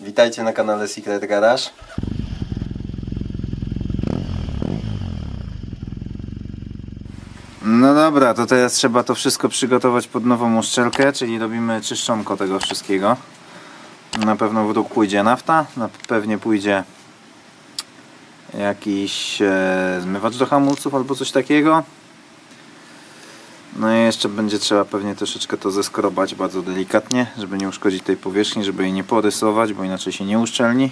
Witajcie na kanale Secret Garage. No dobra, to teraz trzeba to wszystko przygotować pod nową uszczelkę, czyli robimy czyszczonko tego wszystkiego. Na pewno w dół pójdzie nafta, na pewnie pójdzie jakiś e, zmywacz do hamulców albo coś takiego. No i jeszcze będzie trzeba pewnie troszeczkę to zeskrobać bardzo delikatnie, żeby nie uszkodzić tej powierzchni, żeby jej nie porysować, bo inaczej się nie uszczelni.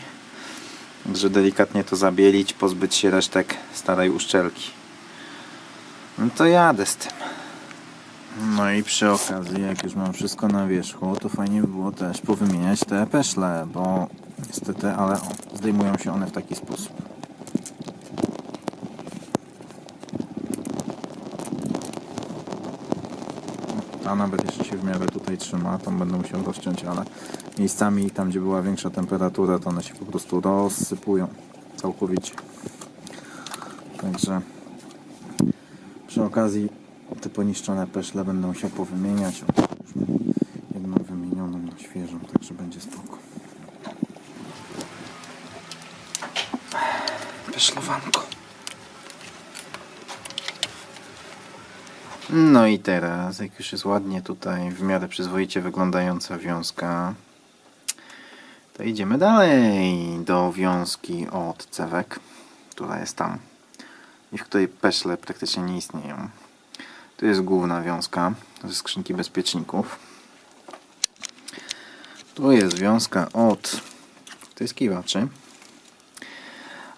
Także delikatnie to zabielić, pozbyć się resztek starej uszczelki. No to jadę z tym. No i przy okazji, jak już mam wszystko na wierzchu, to fajnie by było też powymieniać te peszle, bo niestety, ale o, zdejmują się one w taki sposób. A nawet jeszcze się w miarę tutaj trzyma, tą będę musiał rozciąć, ale miejscami tam, gdzie była większa temperatura, to one się po prostu rozsypują całkowicie. Także przy okazji te poniszczone peszle będą się powymieniać. Jedną wymienioną na świeżą, także będzie spoko. Peszlowanko. No i teraz, jak już jest ładnie tutaj w miarę przyzwoicie wyglądająca wiązka, to idziemy dalej do wiązki od cewek, która jest tam i w której peszle praktycznie nie istnieją. Tu jest główna wiązka ze skrzynki bezpieczników. Tu jest wiązka od tryskiwaczy.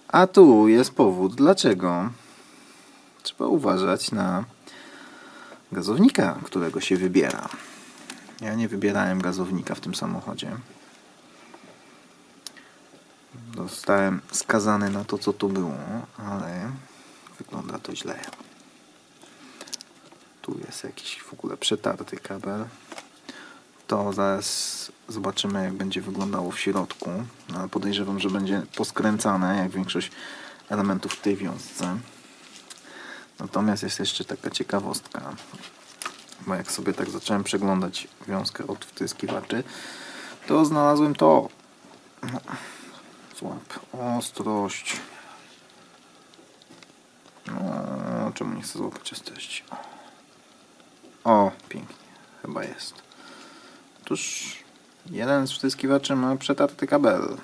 A tu jest powód dlaczego trzeba uważać na gazownika, którego się wybiera. Ja nie wybierałem gazownika w tym samochodzie. Zostałem skazany na to, co tu było, ale wygląda to źle. Tu jest jakiś w ogóle przetarty kabel. To zaraz zobaczymy, jak będzie wyglądało w środku. No, ale podejrzewam, że będzie poskręcane, jak większość elementów w tej wiązce. Natomiast jest jeszcze taka ciekawostka, bo jak sobie tak zacząłem przeglądać wiązkę od wtryskiwaczy, to znalazłem to. No, Złap ostrość. No, czemu nie chcę złapać ostrości? O, pięknie, chyba jest. Otóż jeden z wtryskiwaczy ma przetarty kabel.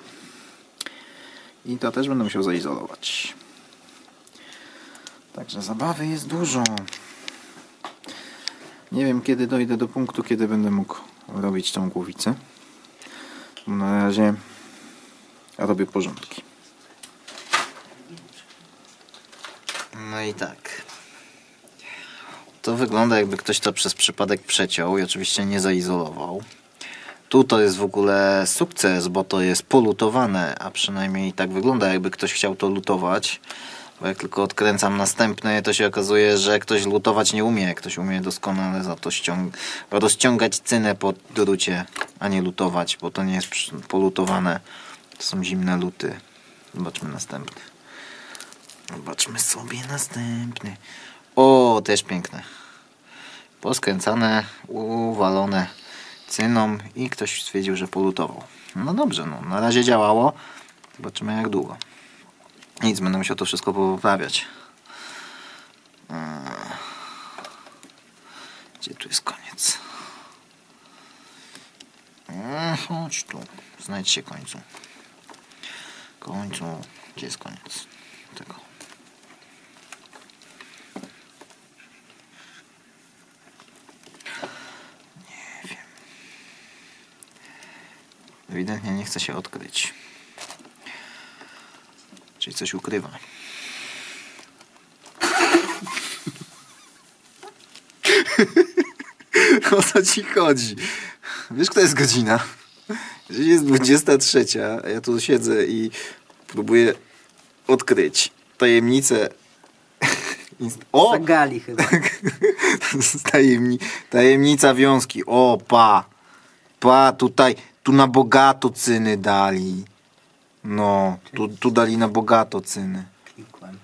I to też będę musiał zaizolować. Także zabawy jest dużo. Nie wiem kiedy dojdę do punktu, kiedy będę mógł robić tą głowicę. Na razie robię porządki. No i tak. To wygląda jakby ktoś to przez przypadek przeciął i oczywiście nie zaizolował. Tu to jest w ogóle sukces, bo to jest polutowane, a przynajmniej tak wygląda jakby ktoś chciał to lutować. Bo jak tylko odkręcam następny, to się okazuje, że ktoś lutować nie umie. Ktoś umie doskonale za to rozciągać cynę po drucie, a nie lutować, bo to nie jest polutowane. To są zimne luty. Zobaczmy następny. Zobaczmy sobie następny. O, też piękne. Poskręcane, uwalone cyną i ktoś stwierdził, że polutował. No dobrze, no na razie działało. Zobaczymy jak długo. Nic, będę musiał to wszystko poprawiać. Eee. Gdzie tu jest koniec? Eee, Chodź tu. Znajdź się końcu. Końcu. Gdzie jest koniec tego? Nie wiem. Ewidentnie nie chce się odkryć. Czyli coś ukrywa. o co ci chodzi? Wiesz, która jest godzina? Jeżeli jest 23, a ja tu siedzę i próbuję odkryć tajemnicę. Inst- O! Zagali chyba. Tajemni tajemnica wiązki. O, pa. Pa, tutaj, tu na bogato cyny dali. No, tu, tu dali na bogato cyny. Klikłem.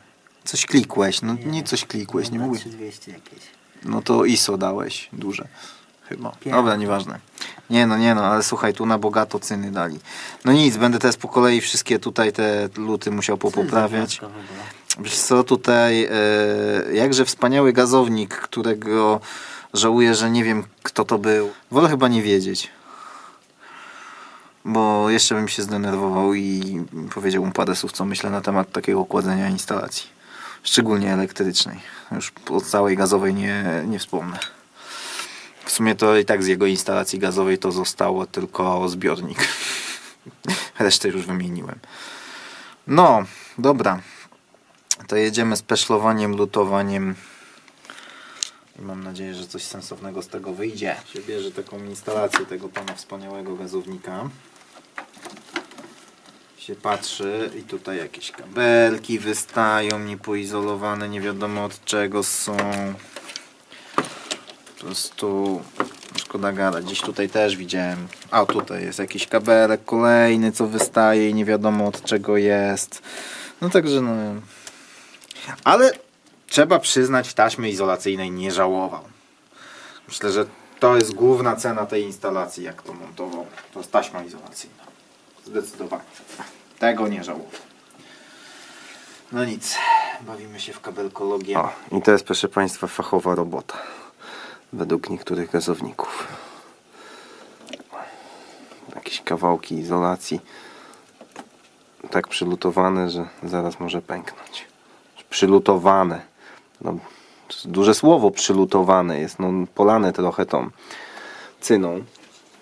Coś klikłeś, no nie coś klikłeś, nie mówię. 3200 jakieś. No to ISO dałeś duże. chyba. Dobra, nieważne. Nie no, nie no, ale słuchaj, tu na bogato cyny dali. No nic, będę teraz po kolei wszystkie tutaj te luty musiał popoprawiać. Wiesz co, tutaj e, jakże wspaniały gazownik, którego żałuję, że nie wiem kto to był. Wolę chyba nie wiedzieć. Bo jeszcze bym się zdenerwował i powiedział mu parę słów, co myślę na temat takiego kładzenia instalacji. Szczególnie elektrycznej. Już o całej gazowej nie, nie wspomnę. W sumie to i tak z jego instalacji gazowej to zostało tylko zbiornik. Resztę już wymieniłem. No, dobra. To jedziemy z peszlowaniem, lutowaniem. I mam nadzieję, że coś sensownego z tego wyjdzie. Się bierze taką instalację tego pana wspaniałego gazownika. Się patrzy i tutaj jakieś kabelki wystają, niepoizolowane, nie wiadomo od czego są. Po prostu szkoda gada. Gdzieś tutaj też widziałem. A tutaj jest jakiś kabelek kolejny, co wystaje i nie wiadomo od czego jest. No także no. Ale trzeba przyznać, taśmy izolacyjnej nie żałował. Myślę, że to jest główna cena tej instalacji, jak to montował. To jest taśma izolacyjna. Zdecydowanie. Tego nie żałował. No nic, bawimy się w kabelkologię. O, i to jest proszę Państwa fachowa robota. Według niektórych gazowników. Jakieś kawałki izolacji. Tak przylutowane, że zaraz może pęknąć. Przylutowane. No, duże słowo przylutowane jest. No, polane trochę tą cyną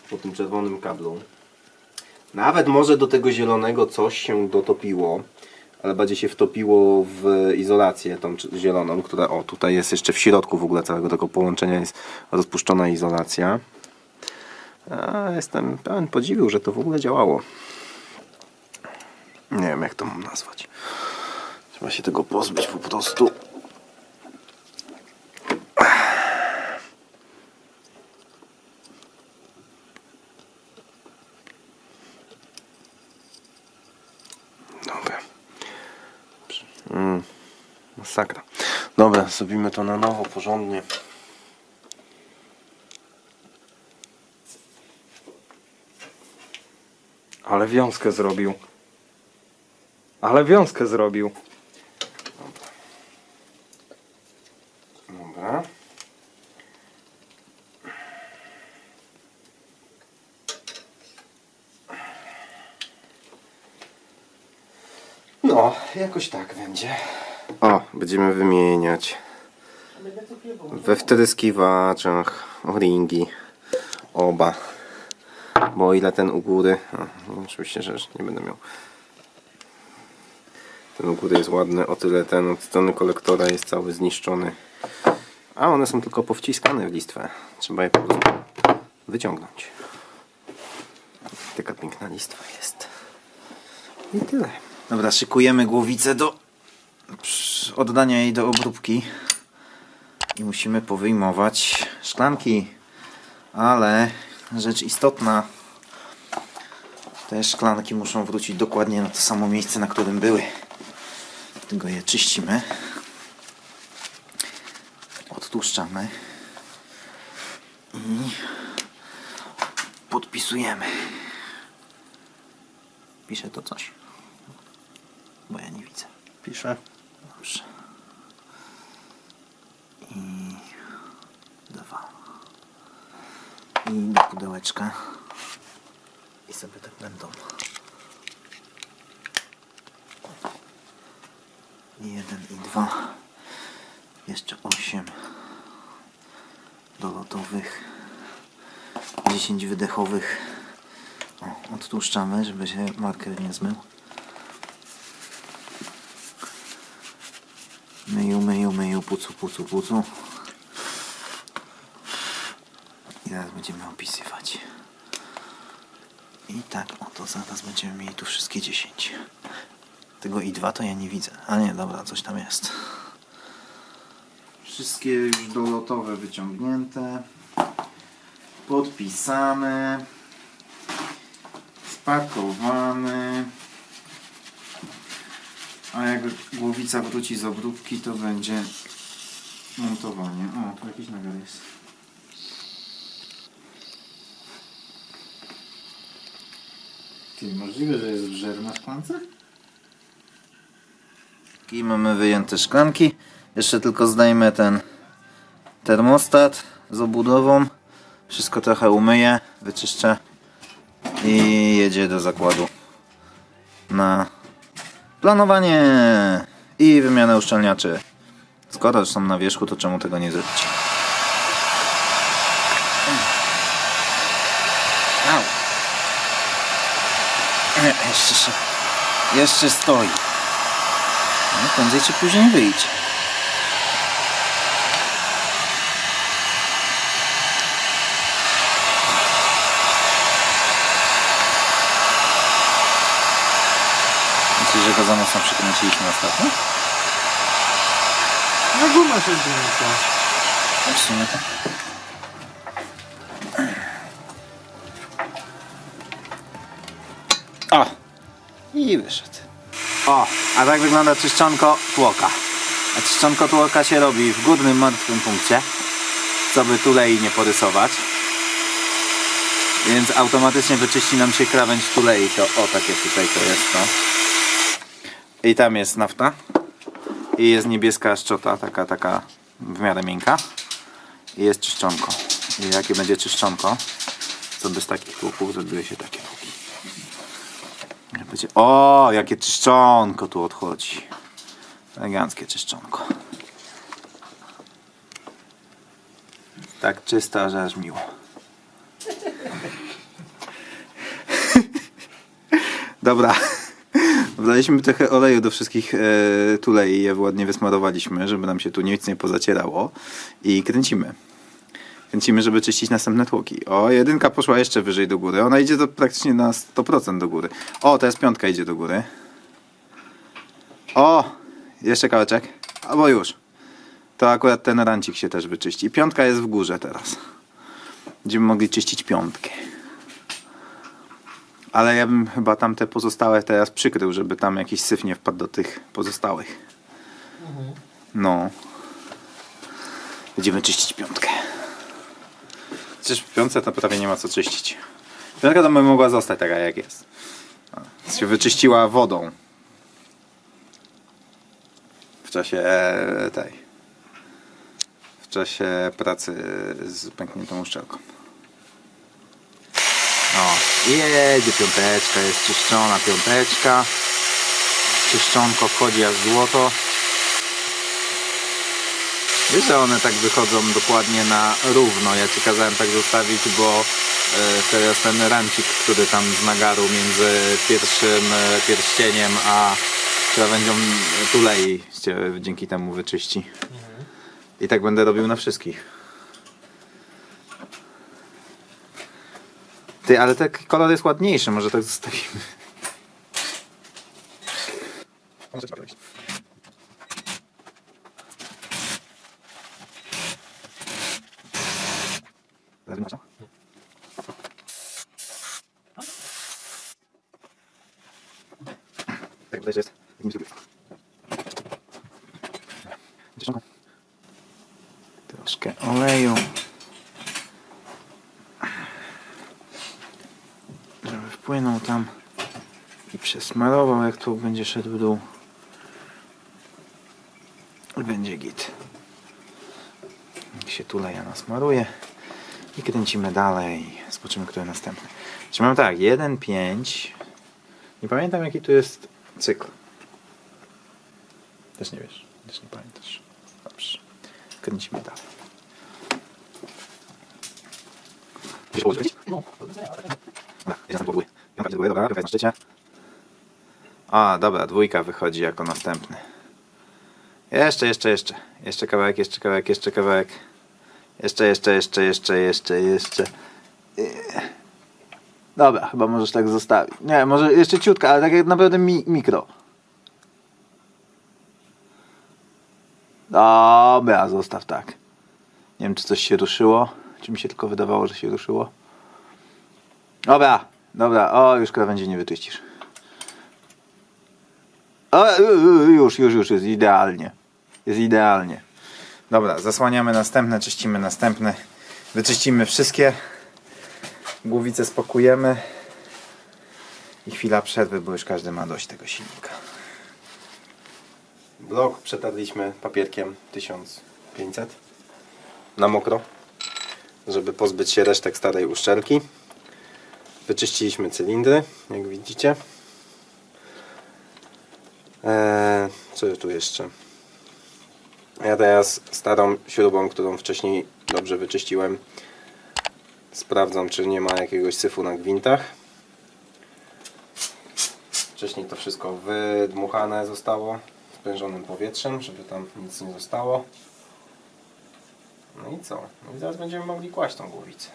po tym czerwonym kablu. Nawet może do tego zielonego coś się dotopiło, ale bardziej się wtopiło w izolację tą zieloną, która o tutaj jest jeszcze w środku w ogóle całego tego połączenia jest rozpuszczona izolacja. A jestem pełen podziwu, że to w ogóle działało. Nie wiem jak to mam nazwać. Trzeba się tego pozbyć po prostu. Dobra, zrobimy to na nowo, porządnie. Ale wiązkę zrobił. Ale wiązkę zrobił. Dobra. No, jakoś tak będzie. O, będziemy wymieniać we wtryskiwaczach o-ringi oba. Bo o ile ten u góry, a, no, oczywiście, że nie będę miał ten u góry jest ładny, o tyle ten od strony kolektora jest cały zniszczony. A one są tylko powciskane w listwę. Trzeba je po prostu wyciągnąć. Taka piękna listwa jest. I tyle. Dobra, szykujemy głowicę do oddania jej do obróbki. I musimy powyjmować szklanki. Ale rzecz istotna. Te szklanki muszą wrócić dokładnie na to samo miejsce, na którym były. Dlatego je czyścimy. Odtłuszczamy. I podpisujemy. Pisze to coś. Bo ja nie widzę. Piszę. Dobrze. I dwa. I do pudełeczka. I sobie tak będą. Jeden i dwa. Jeszcze osiem dolotowych. Dziesięć wydechowych. O, odtłuszczamy, żeby się marker nie zmył. Myju, myju, pucu, pucu, pucu. I teraz będziemy opisywać. I tak, oto zaraz będziemy mieli tu wszystkie 10. Tego i dwa to ja nie widzę. A nie, dobra, coś tam jest. Wszystkie już dolotowe wyciągnięte. Podpisane. Spakowane. A jak głowica wróci z obróbki, to będzie Montowanie. O, tu jakiś nagar jest. Ty, możliwe, że jest brzerna na szklance? I mamy wyjęte szklanki. Jeszcze tylko zdejmę ten termostat z obudową. Wszystko trochę umyję, wyczyszczę i jedzie do zakładu na planowanie i wymianę uszczelniaczy. Skoro już są na wierzchu, to czemu tego nie zrobić? Au. Jeszcze się. Jeszcze stoi. No, prędzej czy później wyjdzie. Myślisz, że go za mocno przykręciliśmy ostatnio? No guma się. No w sumie tak. O! I wyszedł. O, a tak wygląda czyszczonko tłoka. A czyszczonko tłoka się robi w górnym martwym punkcie, co by tulei nie porysować. Więc automatycznie wyczyści nam się krawędź tulei. To o, takie tutaj to jest to. I tam jest nafta. I jest niebieska szczota, taka, taka w miarę miękka. I jest czyszczonko. I jakie będzie czyszczonko, to bez takich tłuków zrobiły się takie tłuki. Będzie, o, jakie czyszczonko tu odchodzi. Eleganckie czyszczonko. Tak czysta, że aż miło. Dobra. Wlaliśmy trochę oleju do wszystkich e, tulei i je ładnie wysmarowaliśmy, żeby nam się tu nic nie pozacierało. I kręcimy. Kręcimy, żeby czyścić następne tłoki. O, jedynka poszła jeszcze wyżej do góry. Ona idzie do, praktycznie na 100% do góry. O, teraz piątka idzie do góry. O, jeszcze kawałeczek. Albo już. To akurat ten rancik się też wyczyści. Piątka jest w górze teraz. Będziemy mogli czyścić piątkę. Ale ja bym chyba tamte pozostałe teraz przykrył, żeby tam jakiś syf nie wpadł do tych pozostałych. No. Będziemy czyścić piątkę. Przecież w piątce to prawie nie ma co czyścić. Piątka to by mogła zostać taka jak jest. Się wyczyściła wodą. W czasie e, tej. W czasie pracy z pękniętą uszczelką. Jedzie piąteczka, jest czyszczona piąteczka. Czyszczonko wchodzi jak złoto. Wiesz, że one tak wychodzą dokładnie na równo. Ja ci kazałem tak zostawić, bo e, teraz ten rancik, który tam z nagaru między pierwszym e, pierścieniem a krawędzią tulei dzięki temu wyczyści. I tak będę robił na wszystkich. Ty, ale ten kolor jest ładniejszy, może tak zostawimy. Tak, widać, że jest. Dziewczynko. Troszkę oleju. Żeby wpłynął tam i przesmarował, jak tu będzie szedł w dół. Będzie git. Jak się tuleja nasmaruje i kręcimy dalej. Zobaczymy, które następne. Czyli mamy tak, 1, 5. Nie pamiętam, jaki tu jest cykl. Też nie wiesz, też nie pamiętasz. Dobrze. Kręcimy dalej. No. Dobra, jest na. Piątka idzie do góry, dobra, jest na szczycie. A, dobra, dwójka wychodzi jako następny. Jeszcze, jeszcze, jeszcze. Jeszcze kawałek, jeszcze kawałek, jeszcze kawałek. Jeszcze, jeszcze, jeszcze, jeszcze, jeszcze, jeszcze. Dobra, chyba możesz tak zostawić. Nie, może jeszcze ciutka, ale tak jak naprawdę mi mikro. Dobra, zostaw tak. Nie wiem, czy coś się ruszyło. Czy mi się tylko wydawało, że się ruszyło. Dobra, dobra. O, już krawędzi nie wyczyścisz. O, y, y, już, już, już jest idealnie. Jest idealnie. Dobra, zasłaniamy następne, czyścimy następne. Wyczyścimy wszystkie. Głowice spakujemy. I chwila przerwy, bo już każdy ma dość tego silnika. Blok przetarliśmy papierkiem 1500 na mokro, żeby pozbyć się resztek starej uszczelki. Wyczyściliśmy cylindry, jak widzicie. Eee, co tu jeszcze? Ja teraz starą śrubą, którą wcześniej dobrze wyczyściłem, sprawdzam, czy nie ma jakiegoś syfu na gwintach. Wcześniej to wszystko wydmuchane zostało sprężonym powietrzem, żeby tam nic nie zostało. No i co? No i zaraz będziemy mogli kłaść tą głowicę.